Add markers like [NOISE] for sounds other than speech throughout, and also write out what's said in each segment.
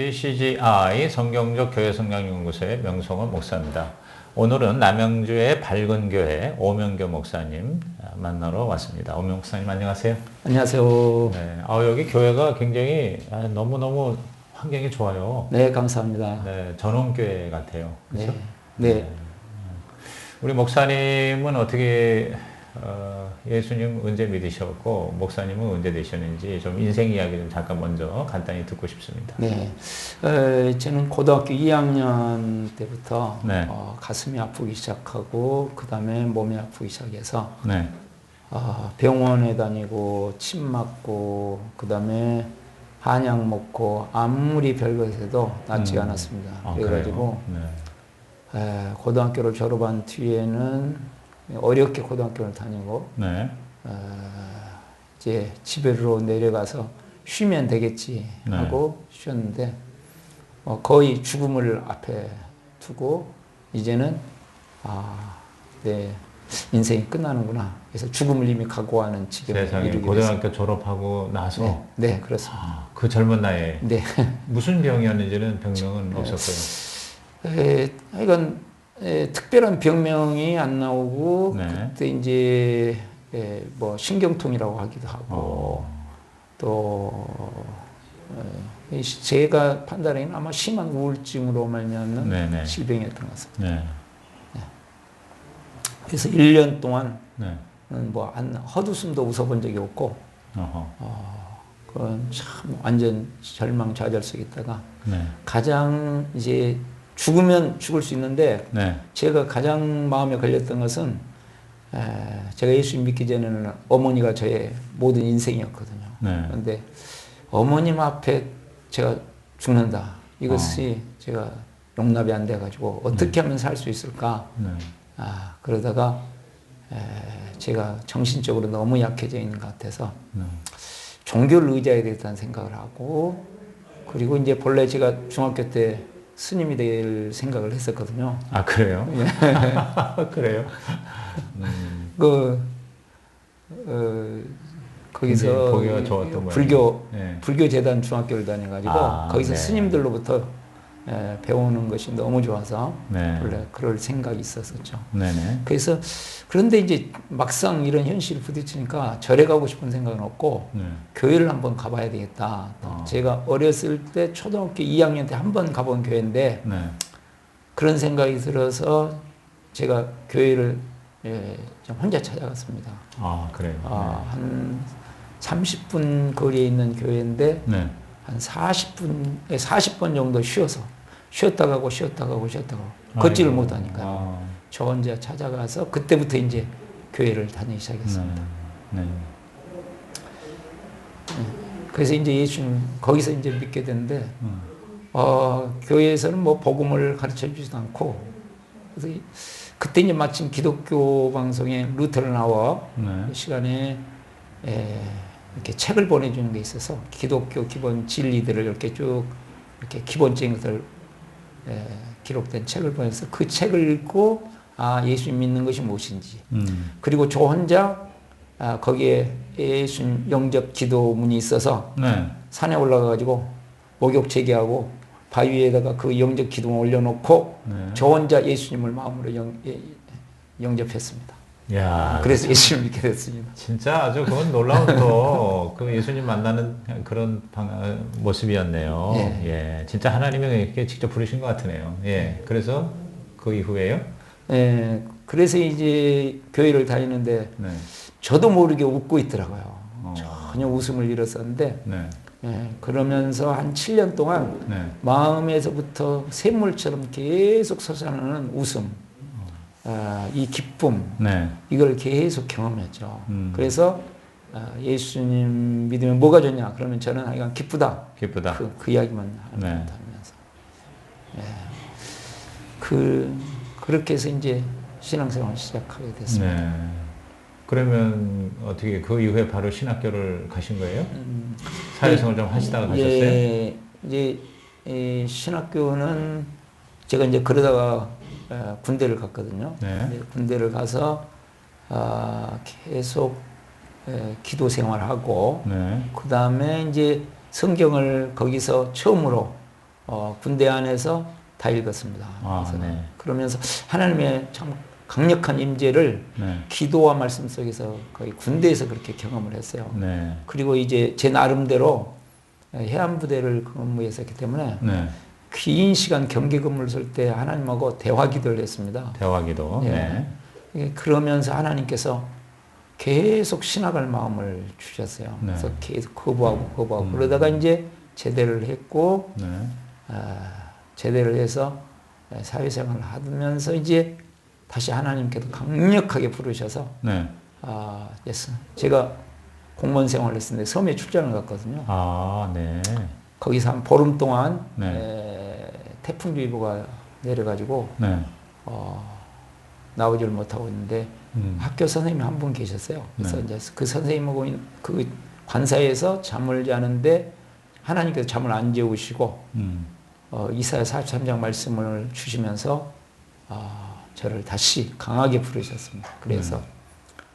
BCGI 성경적 교회 성장연구소의 명성원 목사입니다. 오늘은 남양주의 밝은 교회 오명교 목사님 만나러 왔습니다. 오명 목사님 안녕하세요. 안녕하세요. 네, 아, 여기 교회가 굉장히 아, 너무 너무 환경이 좋아요. 네, 감사합니다. 네, 전원교회 같아요. 그렇죠? 네. 네. 우리 목사님은 어떻게 어, 예수님 언제 믿으셨고 목사님은 언제 되셨는지 좀 인생 이야기 좀 잠깐 먼저 간단히 듣고 싶습니다. 네. 어, 저는 고등학교 2학년 때부터 네. 어, 가슴이 아프기 시작하고 그 다음에 몸이 아프기 시작해서 네. 어, 병원에 다니고 침 맞고 그 다음에 한약 먹고 아무리 별것해도 낫지가 음. 않았습니다. 아, 그래가지고? 네. 에, 고등학교를 졸업한 뒤에는 어렵게 고등학교를 다니고 네. 어, 이제 집으로 내려가서 쉬면 되겠지 네. 하고 쉬었는데 어, 거의 죽음을 앞에 두고 이제는 아, 내 인생이 끝나는구나. 그래서 죽음을 이미 각오하는 지경에 세상에 고등학교 졸업하고 나서 됐어요. 네, 네, 그렇습니다. 아, 그 젊은 나이에 네. 무슨 병이었는지는 [LAUGHS] 병명은 없었고요. 에, 하여간 에, 특별한 병명이 안 나오고 네. 그때 이제 에, 뭐 신경통이라고 하기도 하고 어. 또 에, 이 제가 판단하기는 아마 심한 우울증으로 말미암는 네네. 질병이었던 것 같습니다. 네. 그래서 1년 동안 네. 뭐한 헛웃음도 웃어본 적이 없고 어허. 어, 그건 참 완전 절망 좌절 속에 있다가 네. 가장 이제 죽으면 죽을 수 있는데 네. 제가 가장 마음에 걸렸던 것은 에, 제가 예수 믿기 전에는 어머니가 저의 모든 인생이었거든요. 네. 그런데 어머님 앞에 제가 죽는다. 이것이 제가 용납이 안 돼가지고 어떻게 하면 살 수 있을까? 네. 아 그러다가 에, 제가 정신적으로 너무 약해져 있는 것 같아서 네. 종교를 의지해야 되겠다는 생각을 하고 그리고 이제 본래 제가 중학교 때 스님이 될 생각을 했었거든요. 아 그래요? 예. [LAUGHS] 그래요? 음, 그 어, 거기서 불교 네. 불교 재단 중학교를 다녀가지고 아, 거기서 네. 스님들로부터 에, 배우는 것이 너무 좋아서 네. 원래 그럴 생각이 있었었죠. 네네. 그래서 그런데 이제 막상 이런 현실을 부딪히니까 절에 가고 싶은 생각은 없고 네. 교회를 한번 가봐야 되겠다. 어. 제가 어렸을 때 초등학교 2학년 때 한 번 가본 교회인데 네. 그런 생각이 들어서 제가 교회를 예, 좀 혼자 찾아갔습니다. 아 그래요. 아, 한 30분 거리에 있는 교회인데 네. 한 40분, 40번 정도 쉬어서 쉬었다 가고 쉬었다 가고 쉬었다 가고 걷지를. 못하니까 아, 저 혼자 찾아가서 그때부터 이제 교회를 다니기 시작했습니다. 네. 네. 그래서 이제 예수님 거기서 이제 믿게 됐는데 음. 어, 교회에서는 뭐 복음을 가르쳐 주지도 않고 그래서 이- 그때 이제 마침 기독교 방송에 루터르 나와 네. 그 시간에 에, 이렇게 책을 보내주는 게 있어서 기독교 기본 진리들을 이렇게 쭉 이렇게 기본적인 것들 에, 기록된 책을 보내서 그 책을 읽고 아 예수 믿는 것이 무엇인지 음. 그리고 저 혼자 아, 거기에 예수 영접 기도문이 있어서 네. 산에 올라가가지고 목욕 제기하고 바위 위에다가 그 영접 기둥을 올려놓고 네. 저 혼자 예수님을 마음으로 영, 예, 영접했습니다. 야. 그래서 예수님을 믿게 됐습니다. 진짜 아주 그건 놀라운 또 [LAUGHS] 그 예수님 만나는 그런 방, 어, 모습이었네요. 예. 예. 진짜 하나님이 이렇게 직접 부르신 것 같으네요. 예. 그래서 그 이후에요? 예, 그래서 이제 교회를 다니는데 네. 저도 모르게 웃고 있더라고요. 어. 전혀 웃음을 잃었었는데 네. 예, 그러면서 한 7년 동안 네. 마음에서부터 샘물처럼 계속 솟아나는 웃음, 아, 이 기쁨, 네. 이걸 계속 경험했죠. 음. 그래서 아, 예수님 믿으면 뭐가 좋냐? 그러면 저는 하여간 기쁘다. 기쁘다. 그, 그 이야기만 네. 하면서. 예. 그, 그렇게 해서 이제 신앙생활을 시작하게 됐습니다. 네. 그러면 어떻게 그 이후에 바로 신학교를 가신 거예요? 음, 사회생활 좀 하시다가 가셨어요? 예, 이제 이 신학교는 제가 이제 그러다가 어, 군대를 갔거든요. 네. 군대를 가서 아, 계속 에, 기도 생활하고 네. 그 다음에 이제 성경을 거기서 처음으로 어, 군대 안에서 다 읽었습니다. 아, 네. 그러면서 하나님의 참 강력한 임재를 네. 기도와 말씀 속에서 거의 군대에서 그렇게 경험을 했어요. 네. 그리고 이제 제 나름대로 해안 부대를 근무해서 했기 때문에 네. 긴 시간 경계 근무를 쓸때 하나님하고 대화 기도를 했습니다. 대화 기도. 예. 네. 예, 그러면서 하나님께서 계속 신학할 마음을 주셨어요. 네. 그래서 계속 거부하고 거부하고 음. 그러다가 이제 제대를 했고 네. 아, 제대를 해서 사회생활을 하면서 이제 다시 하나님께서 강력하게 부르셔서 네. 아. 제가 공무원 생활을 했었는데 섬에 출장을 갔거든요. 아, 네. 거기서 한 보름 동안 네. 에, 태풍주의보가 내려가지고 네. 어, 나오지를 못하고 있는데 음. 학교 선생님이 한분 계셨어요. 그래서 네. 이제 그 선생님하고 인- 그 관사에서 잠을 자는데 하나님께서 잠을 안 재우시고 음. 어, 이사야 43장 말씀을 주시면서 아, 저를 다시 강하게 부르셨습니다. 그래서 네.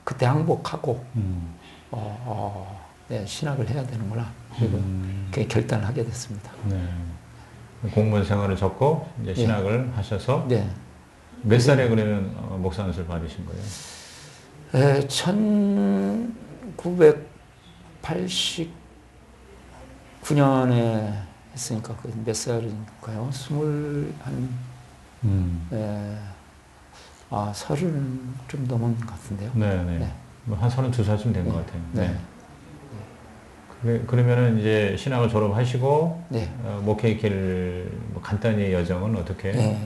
그때 항복하고 음. 어, 어, 네, 신학을 해야 되는구나. 그리고 음. 그렇게 결단을 하게 됐습니다. 네. 공무원 생활을 접고 이제 예. 신학을 하셔서 네. 몇 살에 그러면 어, 목사님을 받으신 거예요? 에, 1989년에 했으니까 그몇 살인가요? 스물 한 음. 에, 아 서른 좀 넘은 것 같은데요. 네, 네. 네. 뭐한 32살쯤 된것 같아요. 네. 그래, 그러면은 이제 신학을 졸업하시고 네. 어, 목회 길 뭐 간단히 여정은 어떻게? 네.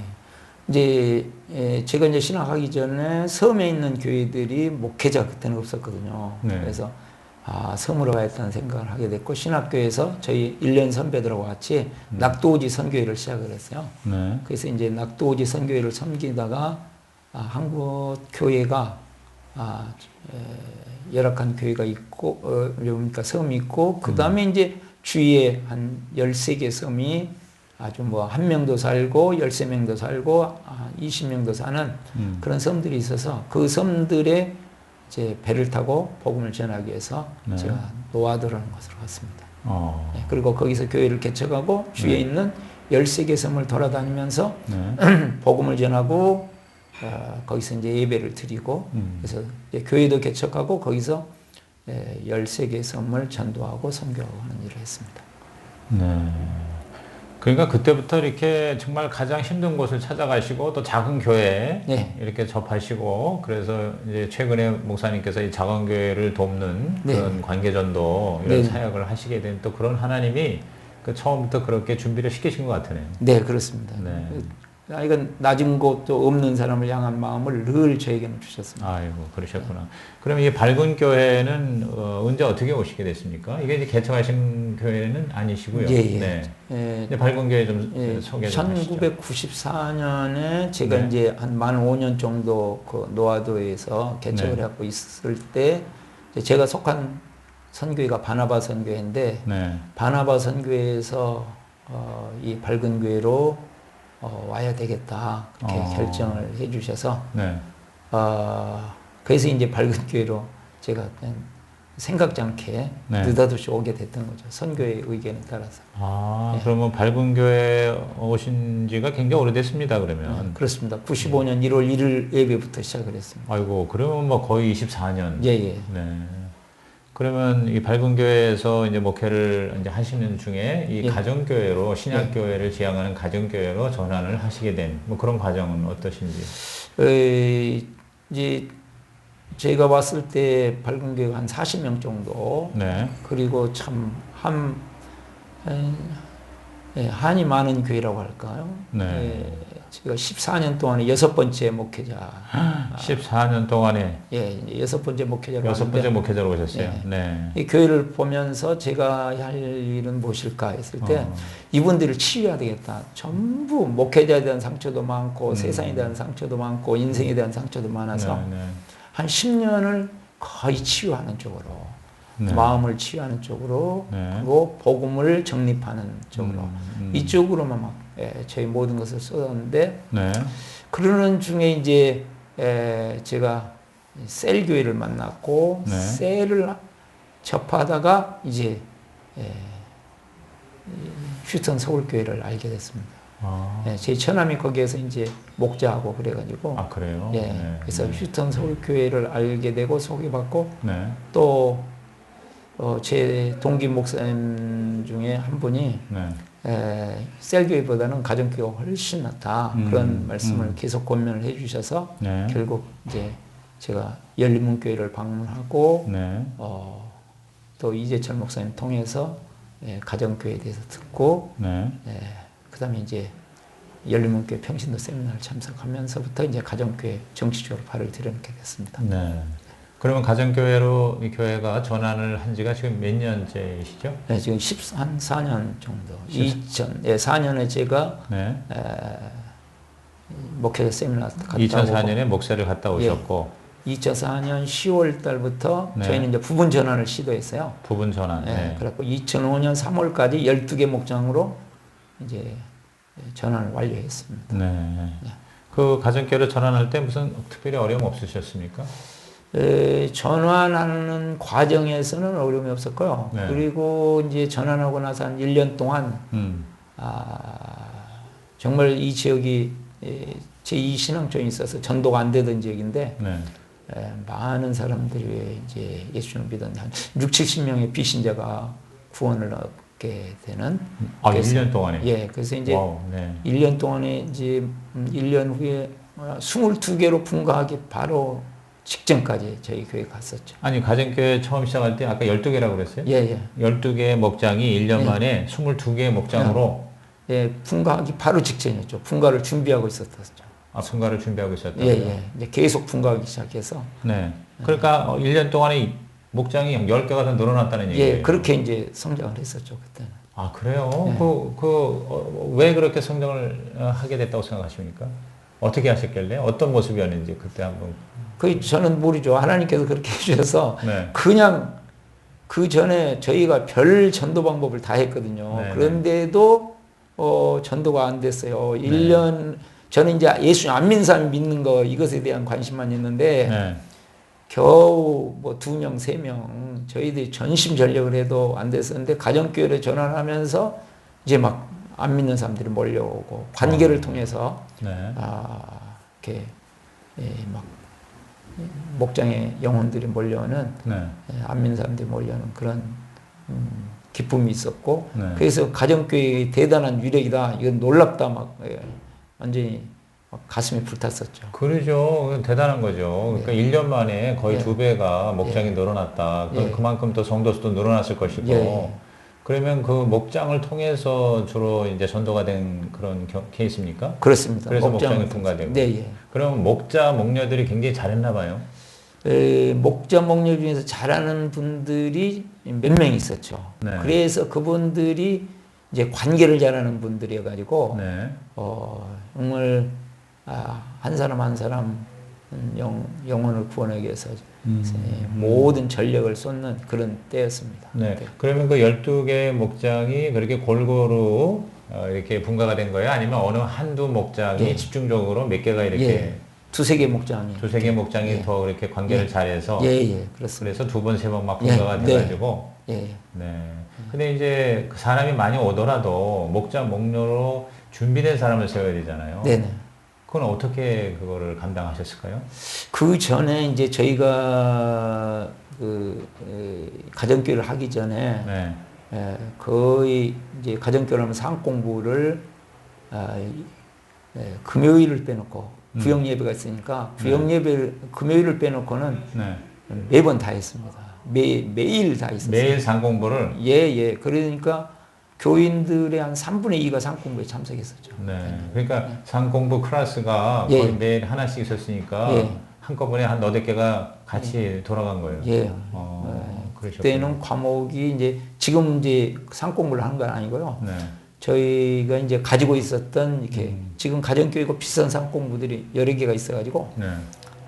이제 에, 제가 이제 신학하기 전에 섬에 있는 교회들이 목회자 그때는 없었거든요. 네. 그래서 아 섬으로 가야겠다는 생각을 하게 됐고 신학교에서 저희 1년 선배들하고 같이 음. 낙도오지 선교회를 시작을 했어요. 네. 그래서 이제 낙도오지 선교회를 섬기다가 아, 한국 교회가 아, 에, 열악한 교회가 있고 어, 그러니까 섬이 있고 그 다음에 이제 주위에 한 13개 섬이 아주 뭐 한 명도 살고 13명도 살고 아, 20명도 사는 음. 그런 섬들이 있어서 그 섬들에 이제 배를 타고 복음을 전하기 위해서 네. 제가 노아도라는 곳으로 갔습니다. 어. 네, 그리고 거기서 교회를 개척하고 주위에 네. 있는 13개 섬을 돌아다니면서 네. [CLEARS THROAT] 복음을 전하고 어, 거기서 이제 예배를 드리고 음. 그래서 교회도 개척하고 거기서 에, 13개 섬을 전도하고 선교하고 하는 일을 했습니다. 네. 그러니까 그때부터 이렇게 정말 가장 힘든 곳을 찾아가시고 또 작은 교회 네. 이렇게 접하시고 그래서 이제 최근에 목사님께서 이 작은 교회를 돕는 네. 그런 관계 전도 이런 네. 사역을 하시게 된 또 그런 하나님이 그 처음부터 그렇게 준비를 시키신 것 같으네요. 네, 그렇습니다. 네. 아, 이건 낮은 곳도 없는 사람을 향한 마음을 늘 저에게는 주셨습니다. 아이고 그러셨구나. 그럼 이 밝은 교회는 어, 언제 어떻게 오시게 됐습니까? 이게 이제 개척하신 교회는 아니시고요. 예, 예. 네. 에, 이제 밝은 교회 좀 예, 소개 좀 하시죠. 1994년에 제가 네. 이제 한 만 5년 정도 그 노아도에서 개척을 네. 하고 있을 때 제가 속한 선교회가 바나바 선교회인데 네. 바나바 선교회에서 어, 이 밝은 교회로 어, 와야 되겠다 그렇게 어. 결정을 해주셔서 네. 어, 그래서 이제 밝은 교회로 제가 그냥 생각지 않게 네. 느닷없이 오게 됐던 거죠 선교의 의견에 따라서 아, 네. 그러면 밝은 교회 오신 지가 굉장히 오래됐습니다, 그러면. 네, 그렇습니다 95년 1월 1일 예배부터 시작을 했습니다 아이고, 그러면 뭐 거의 24년. 예예 네. 그러면 이 밝은 교회에서 이제 목회를 이제 하시는 중에 이 예. 가정 교회로, 신약 교회를 네. 지향하는 가정 교회로 전환을 하시게 된 뭐 그런 과정은 어떠신지. 에, 이제 제가 봤을 때 밝은 교회가 한 40명 정도 네. 그리고 참한 예, 한이 많은 교회라고 할까요? 네. 예, 제가 14년 동안에 여섯 번째 목회자, 14년 동안에 예, 여섯 번째 목회자로 여섯 번째 목회자로 오셨어요. 네. 네. 이 교회를 보면서 제가 할 일은 무엇일까 했을 때 어. 이분들을 치유해야 되겠다. 전부 목회자에 대한 상처도 많고 음. 세상에 대한 상처도 많고 인생에 대한 상처도 많아서 네, 네. 한 10년을 거의 치유하는 쪽으로 네. 마음을 치유하는 쪽으로 네. 그리고 복음을 정립하는 쪽으로 음, 음. 이쪽으로만 막 예, 저희 모든 것을 쏟았는데 네. 그러는 중에 이제 에, 제가 셀 교회를 만났고 네. 셀을 접하다가 이제 에, 이 휴턴 서울 교회를 알게 됐습니다. 아, 예, 제 처남이 거기에서 이제 목자하고 그래가지고 아 그래요? 예, 네. 그래서 네. 휴턴 서울 교회를 알게 되고 소개받고 네. 또 어, 제 동기 목사님 중에 한 분이 네. 에, 셀교회보다는 가정교회가 훨씬 낫다 음, 그런 말씀을 음. 계속 권면을 해주셔서 네. 결국 이제 제가 열린문교회를 방문하고 네. 어, 또 이재철 목사님 통해서 예, 가정교회에 대해서 듣고 네. 예, 그다음에 이제 열린문교회 평신도 세미나를 참석하면서부터 이제 가정교회 정치적으로 발을 들여놓게 됐습니다. 네. 그러면 가정교회로 이 교회가 전환을 한 지가 지금 몇 년째이시죠? 네, 지금 14, 4년 정도. 14. 2000, 예, 4년에 제가 네. 에, 목회자 세미나 갔다 2004년에 목사를 갔다 오셨고 오고 2004년 10월 달부터 네. 저희는 이제 부분 전환을 시도했어요. 부분 전환. 예, 네. 그래갖고 2005년 3월까지 12개 목장으로 이제 전환을 완료했습니다. 네. 그 가정교회로 전환할 때 무슨 특별히 어려움 없으셨습니까? 에, 전환하는 과정에서는 어려움이 없었고요. 네. 그리고 이제 전환하고 나서 한 1년 동안 음. 아, 정말 이 지역이 제2 신앙점이 있어서 전도가 안 되던 지역인데 네. 에, 많은 사람들이 이제 예수를 믿은 한 6, 70명의 비신자가 구원을 얻게 되는 아, 그래서- 1년 동안에. 예, 그래서 이제 와우, 네. 1년 동안에 이제 음, 1년 후에 22개로 분가하기 바로 직전까지 저희 교회 갔었죠. 아니, 가정교회 처음 시작할 때 아까 12개라고 그랬어요? 예, 예. 12개 목장이 1년 예. 만에 22개의 목장으로 예, 분가하기 바로 직전이었죠. 분가를 준비하고 있었었죠. 아, 분가를 준비하고 있었다고요? 예, 예. 이제 계속 분가하기 시작해서 네. 그러니까 어, 1년 동안에 이 목장이 10개가 더 늘어났다는 얘기예요. 예, 그렇게 이제 성장을 했었죠, 그때는. 아, 그래요? 네. 그, 그, 어, 왜 그렇게 성장을 어, 하게 됐다고 생각하십니까? 어떻게 하셨길래? 어떤 모습이었는지 그때 한번. 그 저는 모르죠. 하나님께서 그렇게 [LAUGHS] 해주셔서 네. 그냥 그 전에 저희가 별 전도 방법을 다 했거든요. 네, 그런데도 어, 전도가 안 됐어요. 1년 저는 이제 예수 안 믿는 사람 믿는 거 이것에 대한 관심만 있는데 네. 겨우 뭐 두 명, 세 명 저희들이 전심 전력을 해도 안 됐었는데 가정교회로 전환하면서 이제 막 안 믿는 사람들이 몰려오고 관계를 어. 통해서 네. 아, 이렇게 예, 막 목장에 영혼들이 몰려오는 네. 예, 안 믿는 사람들이 몰려오는 그런 음, 기쁨이 있었고 네. 그래서 가정교회의 대단한 위력이다 이건 놀랍다 막 예, 완전히 막 가슴이 불탔었죠. 그러죠. 대단한 거죠. 그러니까 1년 만에 거의 예. 두 배가 목장이 늘어났다. 그럼 예. 그만큼 또 성도 수도 늘어났을 것이고. 예. 그러면 그 목장을 통해서 주로 이제 전도가 된 그런 겨- 케이스입니까? 그렇습니다. 그래서 목장- 목장이 분가되고. 네, 예. 그럼 목자, 목녀들이 굉장히 잘했나 봐요. 에, 목자 목녀 중에서 잘하는 분들이 몇 명 있었죠. 네. 그래서 그분들이 이제 관계를 잘하는 분들이어 가지고 네. 어, 정말 아, 한 사람 한 사람 영, 영혼을 구원하기 위해서 음. 예, 모든 전력을 쏟는 그런 때였습니다. 네. 네. 그러면 그 12개 목장이 그렇게 골고루 어, 이렇게 분가가 된 거예요? 아니면 어느 한두 목장이 예. 집중적으로 몇 개가 이렇게 예. 두세 개 목장이. 두세 개 목장이 예. 더 이렇게 관계를 예. 잘해서 예, 예, 그렇습니다. 그래서 두 번, 세 번막 예. 분가가 네. 돼가지고 예, 예. 네. 근데 이제 그 사람이 많이 오더라도 목자, 목녀로 준비된 사람을 세워야 되잖아요. 네네. 그건 어떻게 그거를 감당하셨을까요? 그 전에 이제 저희가 그 에, 가정교회를 하기 전에 네. 에, 거의 이제 가정교회를 하면 상 공부를 아, 이- 에, 금요일을 빼놓고 음. 구역 예배가 있으니까 네. 구역 예배 금요일을 빼놓고는 네. 매번 다 했습니다. 매 매일 다 있었어요. 매일 상 공부를 예, 예. 그러니까 교인들의 한 3분의 2가 상공부에 참석했었죠. 네. 그러니까 상공부 클래스가 예. 거의 매일 하나씩 있었으니까 예. 한꺼번에 한 너댓 개가 같이 돌아간 거예요. 예. 어, 그러셨군요. 그때는 과목이 이제 지금 이제 상공부를 하는 건 아니고요. 네. 저희가 이제 가지고 있었던 이렇게 음. 지금 가정교육과 비슷한 상공부들이 여러 개가 있어가지고 네.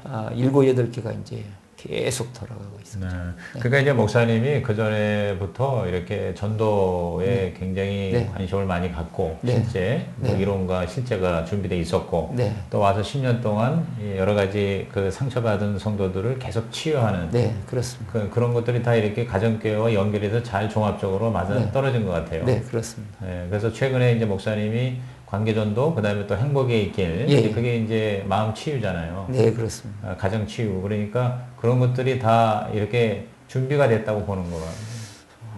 아, 일곱 여덟 개가 이제 계속 돌아가고 있어요. 네. 그러니까 이제 목사님이 그 전에부터 이렇게 전도에 굉장히 네. 관심을 많이 갖고 네. 실제 뭐 네. 이론과 실제가 준비돼 있었고 네, 또 와서 10년 동안 이 여러 가지 그 상처받은 성도들을 계속 치유하는 네, 그렇습니다. 그, 그런 것들이 다 이렇게 가정교회와 연결해서 잘 종합적으로 맞아 네. 떨어진 것 같아요. 네, 그렇습니다. 네, 그래서 최근에 이제 목사님이 관계전도 그다음에 또 행복의 있길 예, 예. 그게 이제 마음 치유잖아요. 네, 그렇습니다. 아, 가정 치유 그러니까 그런 것들이 다 이렇게 준비가 됐다고 보는 거가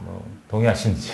뭐 동의하시는지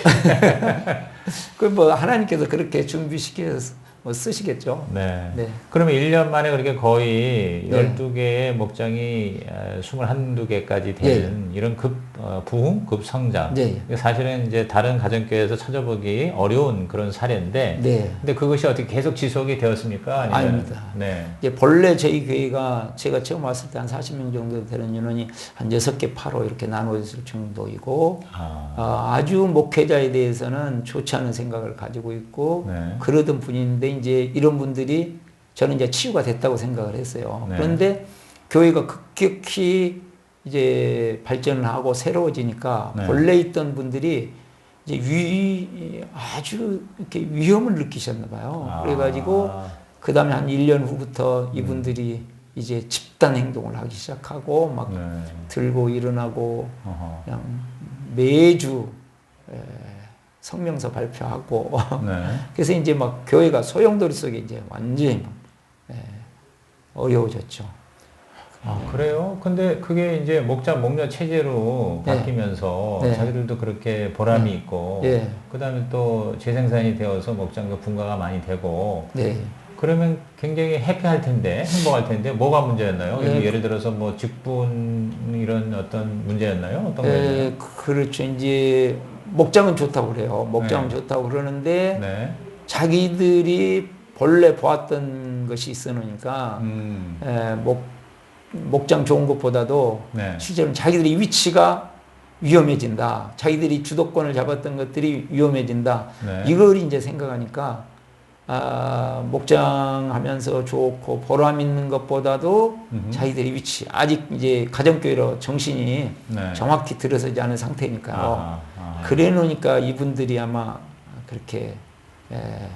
[LAUGHS] 그뭐 하나님께서 그렇게 준비시켜서 뭐 쓰시겠죠. 네. 네. 그러면 1년 만에 그렇게 거의 네. 12개의 목장이 21개까지 되는 이런 급 어, 부흥, 급 성장. 네. 사실은 이제 다른 가정교회에서 찾아보기 어려운 그런 사례인데 네. 근데 그것이 어떻게 계속 지속이 되었습니까? 아니면 아닙니다. 네. 이제 본래 저희 교회가 제가 처음 왔을 때 한 40명 정도 되는 인원이 한 6개, 8호 이렇게 나눠졌을 정도이고 아. 아, 아주 목회자에 대해서는 좋지 않은 생각을 가지고 있고 네. 그러던 분인데 이제 이런 분들이 저는 이제 치유가 됐다고 생각을 했어요. 네. 그런데 교회가 급격히 이제 발전을 하고 새로워지니까 네. 본래 있던 분들이 이제 위 아주 이렇게 위험을 느끼셨나 봐요. 아. 그래가지고 그 다음에 한 1년 후부터 이분들이 이제 집단 행동을 하기 시작하고 막 네. 들고 일어나고 어허. 그냥 매주 에, 성명서 발표하고 네. [LAUGHS] 그래서 이제 막 교회가 소용돌이 속에 이제 완전히 막 에, 어려워졌죠. 아, 그래요? 근데 그게 이제 목자 목녀 체제로 네. 바뀌면서 네. 자기들도 그렇게 보람이 있고 예. 그다음에 또 재생산이 되어서 목장도 분가가 많이 되고 네. 그러면 굉장히 해피할 텐데 행복할 텐데 뭐가 문제였나요? 네. 예를- 예를 들어서 뭐 직분 이런 어떤 문제였나요? 어떤? 에, 그렇죠. 이제 목장은 좋다고 그래요. 목장은 네. 좋다고 그러는데 네. 자기들이 본래 보았던 것이 있으니까 음. 에, 목 목장 좋은 것보다도 네. 실제로는 자기들의 위치가 위험해진다. 자기들이 주도권을 잡았던 것들이 위험해진다. 네. 이걸 이제 생각하니까 아, 목장하면서 좋고 보람 있는 것보다도 음흠. 자기들의 위치 아직 이제 가정교회로 정신이 네. 정확히 들어서지 않은 상태니까요. 아하, 아하. 그래 놓으니까 이분들이 아마 그렇게 에,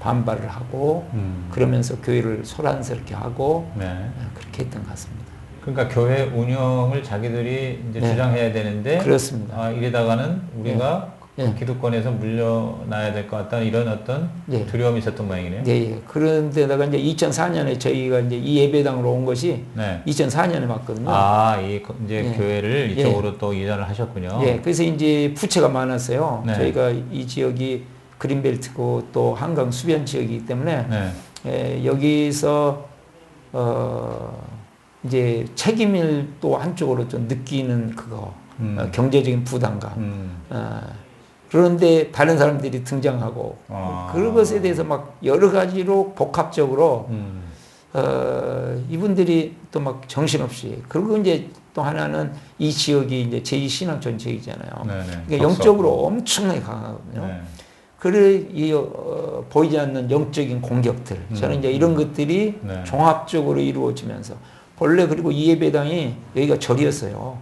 반발을 하고 음. 그러면서 교회를 소란스럽게 하고 네. 에, 그렇게 했던 것 같습니다. 그러니까 교회 운영을 자기들이 이제 네. 주장해야 되는데 그렇습니다. 아, 이러다가는 우리가 네. 그 기득권에서 물려나야 될 것 같다 이런 어떤 네. 두려움이 있었던 모양이네요. 네, 예. 그런데다가 이제 2004년에 저희가 이제 이 예배당으로 온 것이 네. 2004년에 왔거든요. 아, 이 거- 이제 예. 교회를 예. 이쪽으로 또 이전을 하셨군요. 예, 그래서 이제 부채가 많았어요. 네. 저희가 이 지역이 그린벨트고 또 한강 수변 지역이기 때문에 네. 예, 여기서 어 이제 책임을 또 한쪽으로 좀 느끼는 그거 음. 어, 경제적인 부담감. 음. 어, 그런데 다른 사람들이 등장하고 아. 그것에 대해서 막 여러 가지로 복합적으로 음. 어, 이분들이 또 막 정신없이 그리고 이제 또 하나는 이 지역이 이제 제2신앙촌 지역이잖아요. 네, 네. 그러니까 영적으로 엄청나게 강하거든요. 네. 그래 이 어, 보이지 않는 영적인 공격들 저는 음. 이제 이런 것들이 네. 종합적으로 이루어지면서 본래 그리고 이 예배당이 여기가 절이었어요.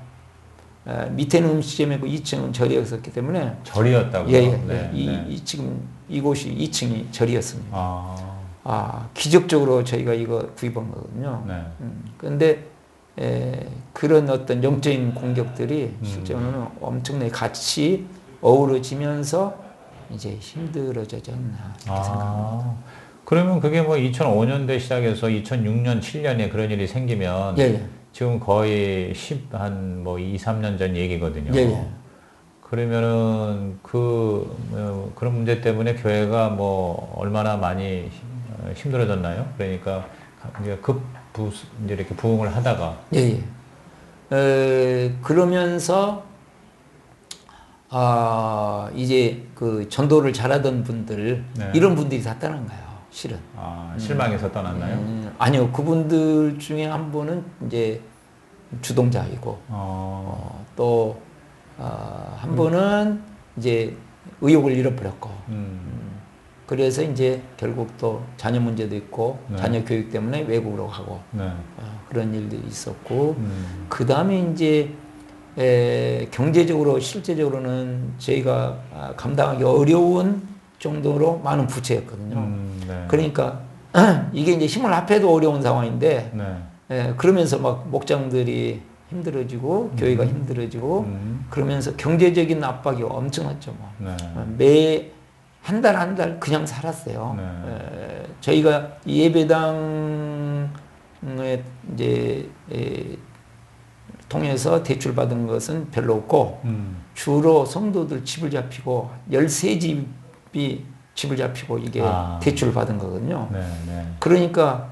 에, 밑에는 음식점이고 2층은 절이었기 때문에 절이었다고요. 예, 예, 네. 예. 이, 네. 이 지금 이곳이 2층이 절이었습니다. 아. 아 기적적으로 저희가 이거 구입한 거거든요. 네. 음, 그런데 에, 그런 어떤 영적인 공격들이 음. 실제로는 엄청나게 같이 어우러지면서 이제 이렇게 생각합니다. 아. 그러면 그게 뭐 2005년대 시작해서 2006년, 7년에 그런 일이 생기면 예, 예. 지금 거의 10, 한 뭐 2, 3년 전 얘기거든요. 예, 예. 그러면은 그, 어, 그런 문제 때문에 교회가 뭐 얼마나 많이 힘- 어, 힘들어졌나요? 그러니까 급 부, 이제 이렇게 부흥을 하다가 예, 예. 에, 그러면서 아 이제 그 전도를 잘하던 분들 네. 이런 분들이 다 떠난 거예요. 실은. 아, 실망해서 떠났나요? 음, 아니요, 그분들 중에 한 분은 이제 주동자이고 어, 어, 또 어, 한 분은 이제 의욕을 잃어버렸고 음, 그래서 이제 결국 또 자녀 문제도 있고 네. 자녀 교육 때문에 외국으로 가고 네. 어, 그런 일도 있었고 음. 그 다음에 이제 에, 경제적으로 실제적으로는 저희가 아, 감당하기 어려운 정도로 많은 부채였거든요. 음, 네. 그러니까 [CLEARS THROAT] 이게 이제 힘을 합해도 어려운 상황인데 네. 에, 그러면서 막 목장들이 힘들어지고 교회가 힘들어지고 음. 그러면서 경제적인 압박이 엄청났죠. 뭐. 네. 매 한 달 한 달 그냥 살았어요. 네. 에, 저희가 이 예배당에 이제 에, 통해서 대출 받은 것은 별로 없고 음. 주로 성도들 집을 잡히고 13집이 집을 잡히고 이게 아. 대출을 받은 거거든요. 네. 네. 그러니까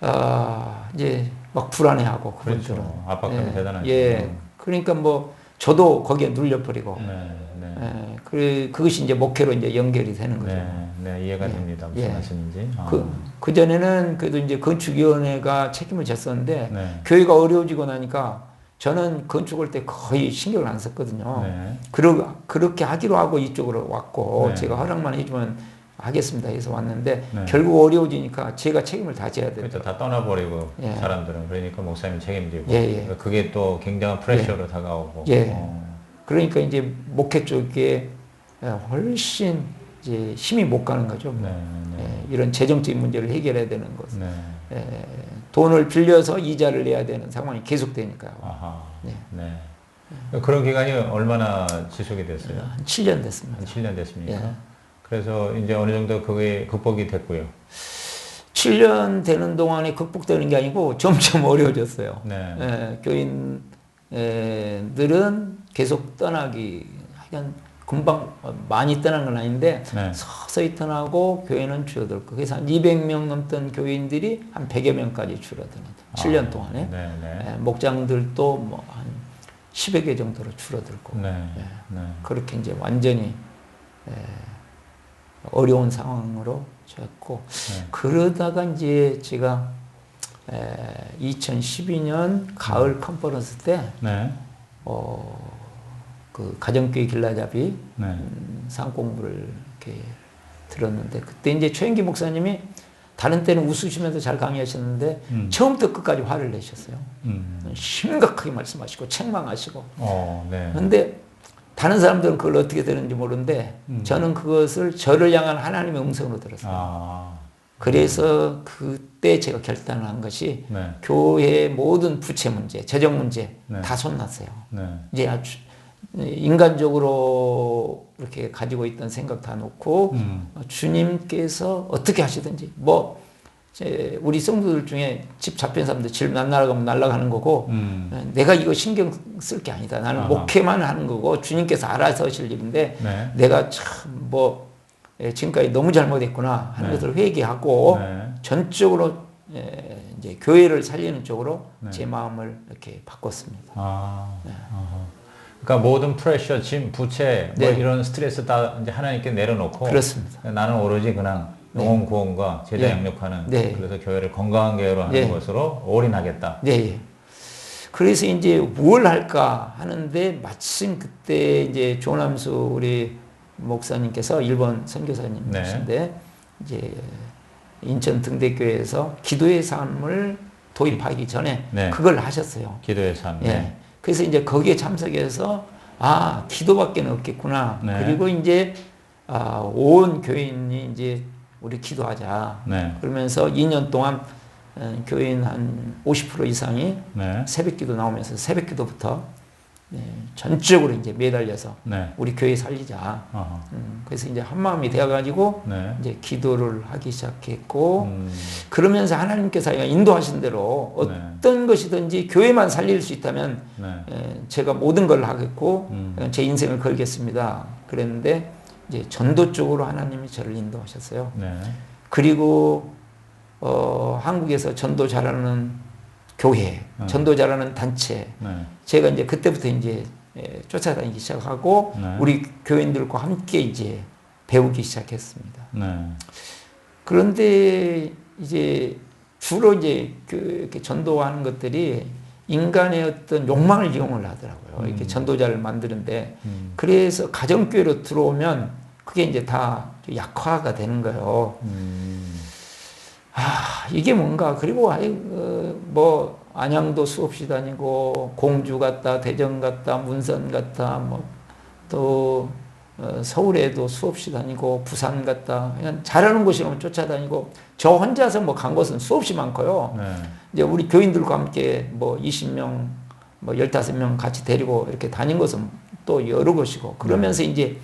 아, 이제 막 불안해하고 그분들은 그렇죠. 압박감이 예, 대단하죠. 예. 그러니까 뭐 저도 거기에 눌려버리고 네. 네. 예, 그 그것이 이제 목회로 이제 연결이 되는 거죠. 네, 네, 이해가 예. 됩니다. 무슨 예. 말씀인지. 아. 그, 그 전에는 그래도 이제 건축위원회가 책임을 졌었는데 네. 교회가 어려워지고 나니까 저는 건축할 때 거의 신경을 안 썼거든요. 네. 그러, 그렇게 하기로 하고 이쪽으로 왔고 네. 제가 허락만 해주면 하겠습니다 해서 왔는데 네. 결국 어려워지니까 제가 책임을 다져야 돼요. 그렇죠. 다 떠나버리고 예. 사람들은 그러니까 목사님 책임지고 예, 예. 그게 또 굉장한 프레셔로 다가오고. 예. 어. 그러니까 이제 목회 쪽에 훨씬 이제 힘이 못 가는 거죠. 네, 네, 예, 이런 재정적인 문제를 해결해야 되는 것. 네. 예, 돈을 빌려서 이자를 내야 되는 상황이 계속되니까요. 아하. 네. 네. 그런 기간이 얼마나 지속이 됐어요? 한 7년 됐습니다. 한 7년 됐습니까? 예. 그래서 이제 어느 정도 그게 극복이 됐고요. 7년 되는 동안에 극복되는 게 아니고 [LAUGHS] 점점 어려워졌어요. 네. 예, 교인들은 계속 떠나기 하여간 금방 많이 떠난 건 아닌데 네. 서서히 떠나고 교회는 줄어들고 그래서 한 200명 넘던 교인들이 한 100여 명까지 줄어드는 7년 아, 동안에 네, 네. 예, 목장들도 뭐 한 10여 개 정도로 줄어들고 네. 예. 네. 그렇게 이제 완전히 에, 어려운 상황으로 졌고 네. 그러다가 이제 제가 에, 2012년 가을 컨퍼런스 때 네. 어, 그 가정교회 길라잡이 네. 음, 상공부를 이렇게 들었는데 그때 이제 최영기 목사님이 다른 때는 웃으시면서 잘 강의하셨는데 음. 처음부터 끝까지 화를 내셨어요. 음. 심각하게 말씀하시고 책망하시고 어, 네. 근데 다른 사람들은 그걸 어떻게 되는지 모르는데 음. 저는 그것을 저를 향한 하나님의 음성으로 들었어요. 아. 그래서 그때 제가 결단을 한 것이 네. 교회의 모든 부채 문제, 재정 문제 네. 다 손났어요. 네. 이제 아주 인간적으로 이렇게 가지고 있던 생각 다 놓고 음. 주님께서 어떻게 하시든지 뭐 우리 성도들 중에 집 잡힌 사람들 집 날아가면 날아가는 거고 음. 내가 이거 신경 쓸 게 아니다. 나는 아하. 목회만 하는 거고 주님께서 알아서 하실 일인데 네. 내가 참뭐 예, 지금까지 너무 잘못했구나 하는 네. 것을 회개하고 네. 전적으로 예, 이제 교회를 살리는 쪽으로 네. 제 마음을 이렇게 바꿨습니다. 아. 그러니까 모든 프레셔, 짐, 부채, 뭐 네. 이런 스트레스 다 이제 하나님께 내려놓고 그렇습니다. 나는 오로지 그냥 영혼 구원과 제자 네. 양육하는 네. 그래서 교회를 건강한 교회로 하는 네. 것으로 올인하겠다. 네. 예. 그래서 이제 뭘 할까 하는데 마침 그때 이제 조남수 우리 목사님께서 일본 선교사님이신데 이제 인천 등대교회에서 기도의 삶을 도입하기 전에 네. 그걸 하셨어요. 기도의 삶. 예. 네. 그래서 이제 거기에 참석해서 아 기도밖에 없겠구나. 네. 그리고 이제 아, 온 교인이 이제 우리 기도하자. 네. 그러면서 2년 동안 어, 교인 한 50% 이상이 네. 새벽 기도 나오면서 새벽 기도부터 네, 전적으로 이제 매달려서 네. 우리 교회 살리자. 음, 그래서 이제 한 마음이 되어가지고 네. 이제 기도를 하기 시작했고 음. 그러면서 하나님께서 인도하신 대로 네. 어떤 것이든지 교회만 살릴 수 있다면 네. 에, 제가 모든 걸 하겠고 음. 제 인생을 걸겠습니다. 그랬는데 이제 전도 쪽으로 하나님이 저를 인도하셨어요. 네. 그리고 어, 한국에서 전도 잘하는 교회, 음. 전도 잘하는 단체, 네. 제가 이제 그때부터 이제 에, 쫓아다니기 시작하고 네. 우리 교인들과 함께 이제 배우기 시작했습니다. 네. 그런데 이제 주로 이제 그 이렇게 전도하는 것들이 인간의 어떤 욕망을 이용을 하더라고요. 이렇게 음. 전도자를 만드는데 음. 그래서 가정교회로 들어오면 그게 이제 다 약화가 되는 거예요. 음. 아, 이게 뭔가 그리고 아이 어, 뭐 안양도 수없이 다니고 공주 갔다 대전 갔다 문선 갔다 뭐또 어, 서울에도 수없이 다니고 부산 갔다 그냥 잘하는 곳이면 쫓아다니고 저 혼자서 뭐 간 곳은 수없이 많고요. 네. 이제 우리 교인들과 함께 뭐 20명 뭐 15명 같이 데리고 이렇게 다닌 것은 또 여러 곳이고 그러면서 이제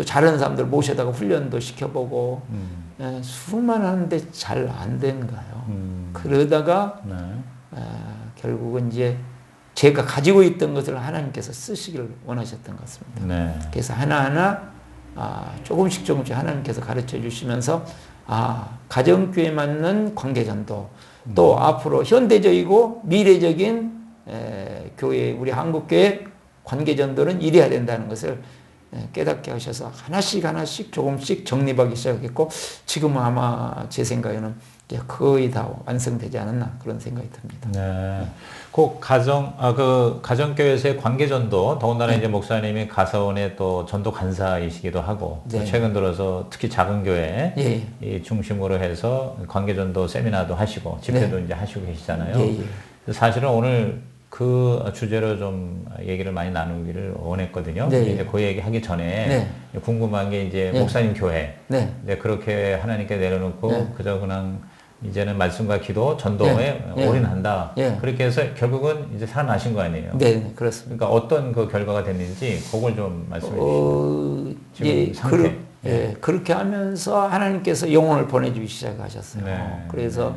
또 잘하는 사람들 모셔다가 훈련도 시켜보고 음. 예, 수만 하는데 잘 안된 거예요. 음. 그러다가 네. 아, 결국은 이제 제가 가지고 있던 것을 하나님께서 쓰시기를 원하셨던 것 같습니다. 네. 그래서 하나하나 아, 조금씩 조금씩 하나님께서 가르쳐 주시면서 아, 가정교회 맞는 관계전도 또 앞으로 현대적이고 미래적인 에, 교회 우리 한국교회 관계전도는 이래야 된다는 것을 에, 깨닫게 하셔서 하나씩 하나씩 조금씩 정립하기 시작했고 지금은 아마 제 생각에는 거의 다 완성되지 않았나 그런 생각이 듭니다. 네. 그 가정 아그 가정 교회에서의 관계 전도 더군다나 네. 이제 목사님이 가서원의 또 전도 간사이시기도 하고 또 네. 최근 들어서 특히 작은 교회 예, 이 중심으로 해서 관계 전도 세미나도 하시고 집회도 이제 하시고 계시잖아요. 네. 예, 예. 사실은 오늘 그 주제로 좀 얘기를 많이 나누기를 원했거든요. 네. 이제 그 얘기 하기 전에 네. 궁금한 게 이제 네. 목사님 교회 네. 네, 그렇게 하나님께 내려놓고 네. 그저 그냥 이제는 말씀과 기도, 전도에 네. 네. 올인한다. 네. 그렇게 해서 결국은 이제 살아나신 거 아니에요. 네, 네, 그렇습니다. 그러니까 어떤 그 결과가 됐는지 그걸 좀 말씀해 주시죠. 어, 지금 예, 상태. 그르, 예, 그렇게 하면서 하나님께서 영혼을 보내주기 시작하셨어요. 네, 그래서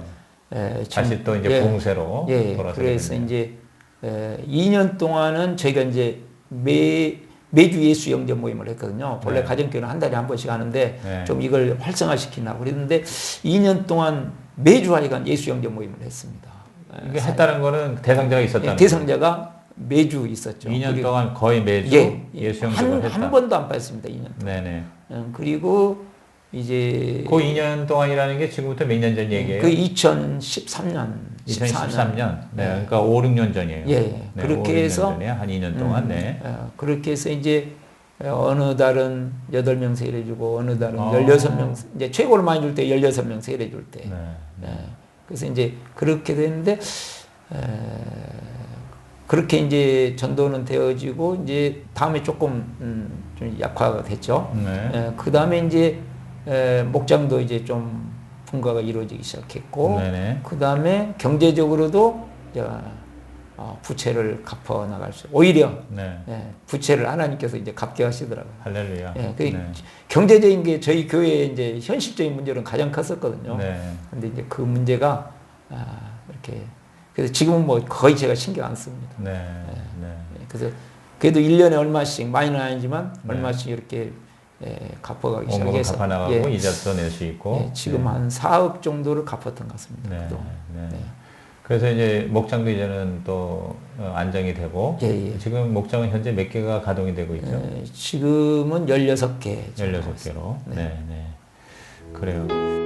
예, 지금- 다시 또 이제 예, 봉쇄로 예, 돌아서게 그래서 됐네요. 이제 에, 2년 동안은 저희가 이제 매 매주 예수 영접 모임을 했거든요. 원래 네. 가정교회는 한 달에 한 번씩 하는데 네. 좀 이걸 활성화시키려고 그랬는데 2년 동안 매주 하여간 예수 영접 모임을 했습니다. 에, 이게 사- 했다는 거는 대상자가 있었다는 예, 대상자가 매주 있었죠. 거죠. 2년 그리고- 동안 거의 매주 예, 예수 한, 영접을 했다. 한 번도 안 빠졌습니다. 2년. 네네. 음, 그리고 이제 그 2년 동안이라는 게 지금부터 몇 년 전 얘기예요? 그 2013년, 2013년. 네, 그러니까 5, 6년 전이에요. 예, 네, 그렇게 5, 6년 해서 전에 한 2년 동안 음, 네. 어, 그렇게 해서 이제 어느 달은 8명 세례주고 어느 달은 아. 16명 이제 최고로 많이 줄 때 16명 세례 줄 때. 네. 예, 그래서 이제 그렇게 됐는데 에, 그렇게 이제 전도는 되어지고 이제 다음에 조금 음, 좀 약화가 됐죠. 네. 그 다음에 이제 에, 목장도 이제 좀 분가가 이루어지기 시작했고. 그 다음에 경제적으로도 이제, 어, 부채를 갚아 나갈 수, 오히려 네. 예, 부채를 하나님께서 이제 갚게 하시더라고요. 할렐루야. 예, 그 네. 경제적인 게 저희 교회의 이제 현실적인 문제는 가장 컸었거든요. 네. 근데 이제 그 문제가 아, 이렇게 그래서 지금은 뭐 거의 제가 신경 안 씁니다. 네. 네. 예, 그래서 그래도 1년에 얼마씩 많이는 아니지만 네. 얼마씩 이렇게 예, 갚아가기 시작해서 갚아나가고 예, 이자도 낼 수 있고. 예, 지금 한 4억 정도를 갚았던 것 같습니다. 네. 네. 네. 그래서 이제 목장도 이제는 또 어, 안정이 되고 예, 예. 지금 목장은 현재 몇 개가 가동이 되고 있죠? 예, 지금은 16개. 16개로. 네. 네, 네. 그래요.